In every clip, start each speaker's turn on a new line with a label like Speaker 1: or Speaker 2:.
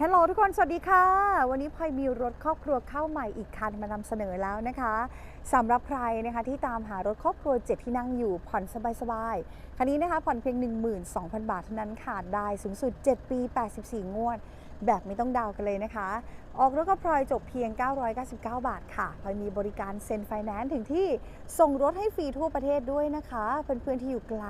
Speaker 1: ฮัลโหลทุกคน สวัสดีค่ะ วันนี้พลอยมีรถครอบครัวเข้าใหม่อีกคันมานำเสนอแล้วนะคะสำหรับใครนะคะที่ตามหารถครอบครัว 7 ที่นั่งอยู่ผ่อนสบายๆ คันนี้นะคะผ่อนเพียง 12,000 บาทเท่านั้นค่ะ ได้สูงสุด 7 ปี 84 งวด แบบไม่ต้องดาวกันเลยนะคะ ออกรถก็พลอยจบเพียง 999 บาทค่ะพลอยมีบริการเซ็นไฟแนนซ์ถึงที่ส่งรถให้ฟรีทั่วประเทศด้วยนะคะ เพื่อนๆที่อยู่ไกล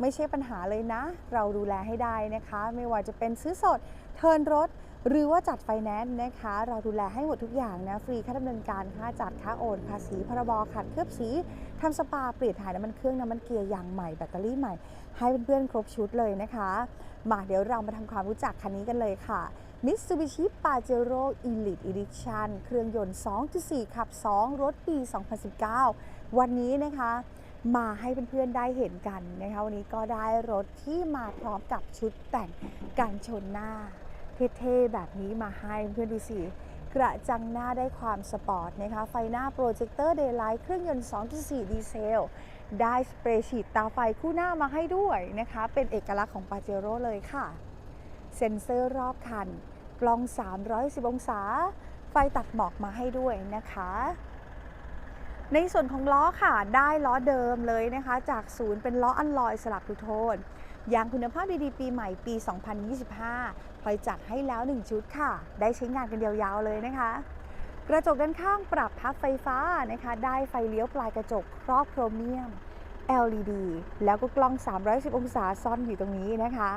Speaker 1: ไม่ใช่ปัญหาเลยนะ เราดูแลให้ได้นะคะ ไม่ว่าจะเป็นซื้อสด เทินรถ หรือว่าจัดไฟแนนซ์นะคะ เราดูแลให้หมดทุกอย่างนะ ฟรีค่าดำเนินการค่าจัดค่าโอนภาษีพรบขัดเคลือบสีทำสปาเปลี่ยนถ่ายน้ำมันเครื่องน้ำมันเกียร์ยางใหม่แบตเตอรี่ใหม่ให้เพื่อนๆครบชุดเลยนะคะมาเดี๋ยวเรามาทำความรู้จักคันนี้กันเลยค่ะ Mitsubishi Pajero Elite Edition เครื่องยนต์ 2.4 ขับ 2 รถปี 2019 วันนี้นะคะมาให้เพื่อนๆได้เห็นกันนะคะวันนี้ก็ได้รถที่มาพร้อมกับชุดแต่งกันชนหน้า เท่ๆแบบนี้มาให้เพื่อนดูสิกระจังหน้าได้ความสปอร์ตนะคะไฟหน้าโปรเจคเตอร์เดย์ไลท์เครื่องยนต์ 2.4 ดีเซล ได้สเปรย์ฉีดตาไฟคู่หน้ามาให้ด้วยนะคะ เป็นเอกลักษณ์ของปาเจโร่เลยค่ะ เซ็นเซอร์รอบคัน ล้อง 310 องศา ไฟตัดหมอกมาให้ด้วยนะคะ ในส่วนของล้อค่ะ ได้ล้อเดิมเลยนะคะ จากศูนย์เป็นล้ออัลลอยสลับทูโทนยางคุณภาพดีๆ ปีใหม่ปี 2025พลอยจัดให้แล้ว 1 ชุดค่ะ ได้ใช้งานกันยาวๆเลยนะคะ กระจกด้านข้างปรับพับไฟฟ้านะคะ ได้ไฟเลี้ยวปลายกระจกครอบโครเมียม LED แล้วก็กล้อง 310 องศาซ่อนอยู่ตรงนี้นะคะ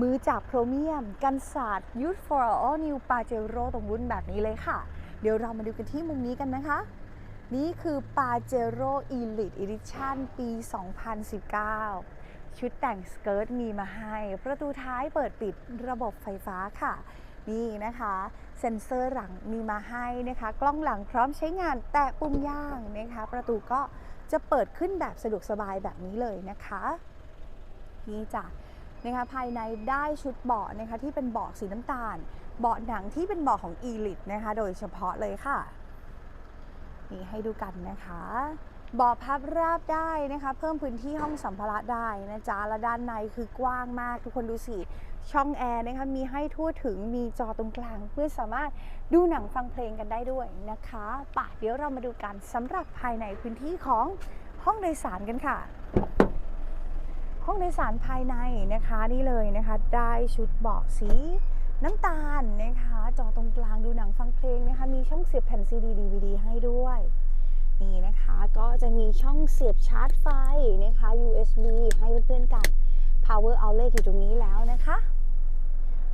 Speaker 1: มือจับโครเมียม กันศาสตร์ Youth for All New Pajero ตรงวุ้นแบบนี้เลยค่ะ เดี๋ยวเรามาดูกันที่มุมนี้กันนะคะ นี่คือ Pajero Elite Edition ปี 2019 ชุดแต่งสเกิร์ตมีมาให้ ประตูท้ายเปิดปิดระบบไฟฟ้าค่ะนี่นะคะเซ็นเซอร์หลังมีมาให้นะคะ กล้องหลังพร้อมใช้งานแตะปุ่มย่างนะคะ ประตูก็จะเปิดขึ้นแบบสะดวกสบายแบบนี้เลยนะคะ นี่จ้ะ นะคะภายในได้ชุดเบาะนะคะที่เป็นเบาะสีน้ำตาล เบาะหนังที่เป็นเบาะของ Elite นะคะโดยเฉพาะเลยค่ะนี่ให้ดูกันนะคะเบาะพับราบได้นะคะ เพิ่มพื้นที่ห้องสัมภาระได้นะจ๊ะและด้านในคือกว้างมากทุกคนดูสิช่องแอร์นะคะมีให้ทั่วถึงมีจอตรงกลาง เพื่อสามารถดูหนังฟังเพลงกันได้ด้วยนะคะป่ะเดี๋ยวเรามาดูกันสำหรับภายในพื้นที่ของห้องโดยสารกันค่ะ ห้องโดยสารภายในนะคะนี่เลยนะคะ ได้ชุดเบาะสีน้ำตาลนะคะ จอตรงกลางดูหนังฟังเพลงนะคะ มีช่องเสียบแผ่นซีดีดีวดีให้ด้วย นี่นะคะก็จะมีช่องเสียบชาร์จไฟนะคะ USB ให้เพื่อนๆกัน power outlet อยู่ตรงนี้แล้วนะคะ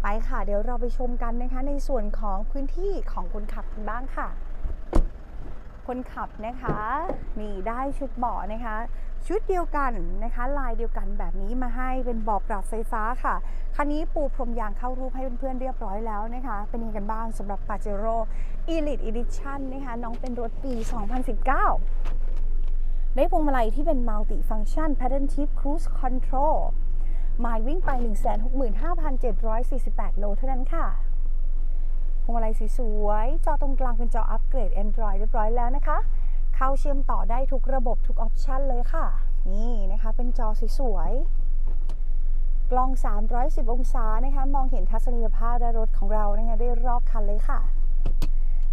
Speaker 1: ไปค่ะเดี๋ยวเราไปชมกันนะคะ ในส่วนของพื้นที่ของคนขับกันบ้างค่ะ คนขับนะคะนี่ได้ชุดเบาะนะคะ ชุดเดียวกันนะคะลายเดียวกันแบบนี้มาให้เป็นบาะปรับไฟฟ้าค่ะ คันนี้ปูพรมยางเข้ารูปให้เพื่อนๆเรียบร้อยแล้วนะคะ เป็นยังกันบ้างสำหรับ Pajero Elite Edition นะคะน้องเป็นรถปี 2019 ได้พวงมาลัยที่เป็น Multi Function Pattern Tip Cruise Control หมายวิ่งไป 165,748 โลเท่านั้นค่ะพวงมาลัยสวยๆจอตรงกลางเป็นจออัปเกรด Android เรียบร้อยแล้วนะคะ เข้าเชื่อมต่อได้ทุกระบบทุกออปชันเลยค่ะ นี่นะคะเป็นจอสวยๆ กล้อง 310 องศานะคะมองเห็นทัศนียภาพและรถของเรานะคะได้รอบคันเลยค่ะ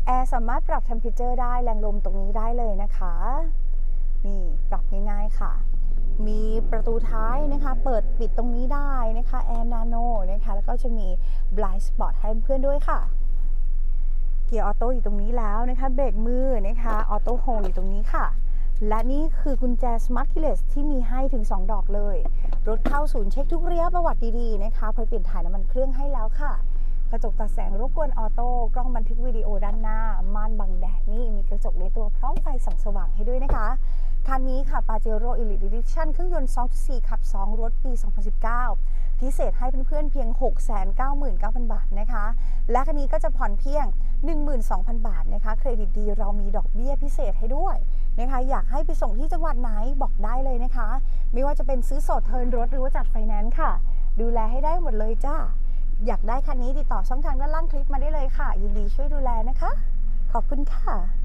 Speaker 1: แอร์สามารถปรับ temperature ได้แรงลมตรงนี้ได้เลยนะคะ นี่ปรับง่ายๆค่ะมีประตูท้ายนะคะ เปิดปิดตรงนี้ได้นะคะ แอร์นาโนนะคะ แล้วก็จะมี blind spot ให้เพื่อนๆด้วยค่ะ เกียร์ออโต้อยู่ตรงนี้แล้วนะคะเบรกมือนะคะออโต้โฮอยู่ตรงนี้ค่ะ และนี่คือกุญแจ Smart Keyless ที่มีให้ถึง 2 ดอกเลย รถเข้าศูนย์เช็คทุกเรียบประวัติดีๆนะคะพอเปลี่ยนถ่ายน้ำมันเครื่องให้แล้วค่ะ กระจกตัดแสงรบกวนออโต้กล้องบันทึกวิดีโอด้านหน้า ม่านบังแดดนี่มีกระจกในตัวพร้อมไฟส่องสว่างให้ด้วยนะคะคันนี้ค่ะ Pajero Elite Edition เครื่องยนต์ 2.4 ขับ 2 รถปี 2019 พิเศษให้เพื่อนๆเพียง 699,000 บาทนะคะ และคันนี้ก็จะผ่อนเพียง 12,000 บาทนะคะ เครดิตดีเรามีดอกเบี้ยพิเศษให้ด้วยนะคะ อยากให้ไปส่งที่จังหวัดไหนบอกได้เลยนะคะ ไม่ว่าจะเป็นซื้อสดเทินรถหรือว่าจัดไฟแนนซ์ค่ะ ดูแลให้ได้หมดเลยจ้า อยากได้คันนี้ติดต่อช่องทางด้านล่างคลิปมาได้เลยค่ะ ยินดีช่วยดูแลนะคะ ขอบคุณค่ะ